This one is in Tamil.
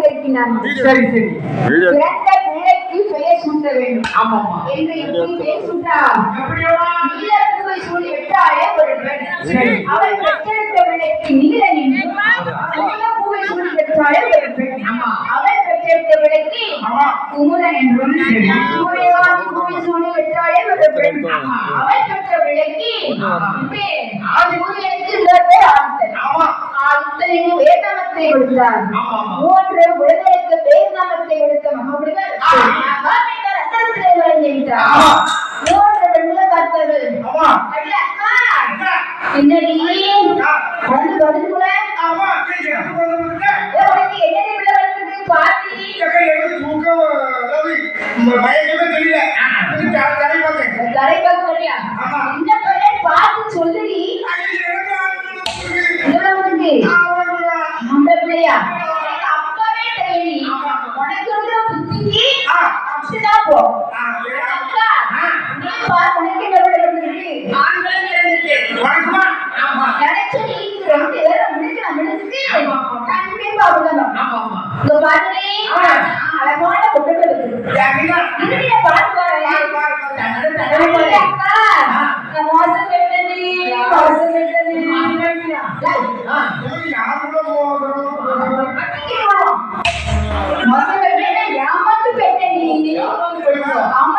தந்திருக்கிறான் சரி சரி. பிறந்த பிள்ளைக்கு பெயர் சூட்ட வேண்டும். என்று பெயர் விட்டாலே ஒரு பெண் சரி. அவள் பெற்றெடுத்த பிள்ளைக்கு நீலன் என்றும் நீலப்பூவை சூடி பெற்றாலே ஒரு பெண் ஆமா. அவள் பெற்றெடுத்த பிள்ளைக்கு ஆமா. குமுதன் என்றும் சரி. சூரியவான் பூவை சூடி பெற்றாலே ஒரு பெண் ஆமா. அவள் பெற்ற பிள்ளைக்கு ஆமா. வேதமத்தை கொடுத்தார். மூன்று குழந்தைகளுக்கு பேர் நாமத்தை கொடுத்த மகாபலிகள் ரத்தனத்திலே ஆமா. மூன்று அக்கா, என்ன? என்னடி. வந்து பதில் கூட. எனக்கு அப்பவே ஆமா. உனக்கு இருக்கிற புத்திக்கு. அப்படிதான் போ. நீ பார், உனக்கு என்ன கண்டிப்பா பாருங்களே. அழகான. பாரு, பாரு, மோசம் கெட்டது, மோசம் கெட்டது. யார் கூட ஆமா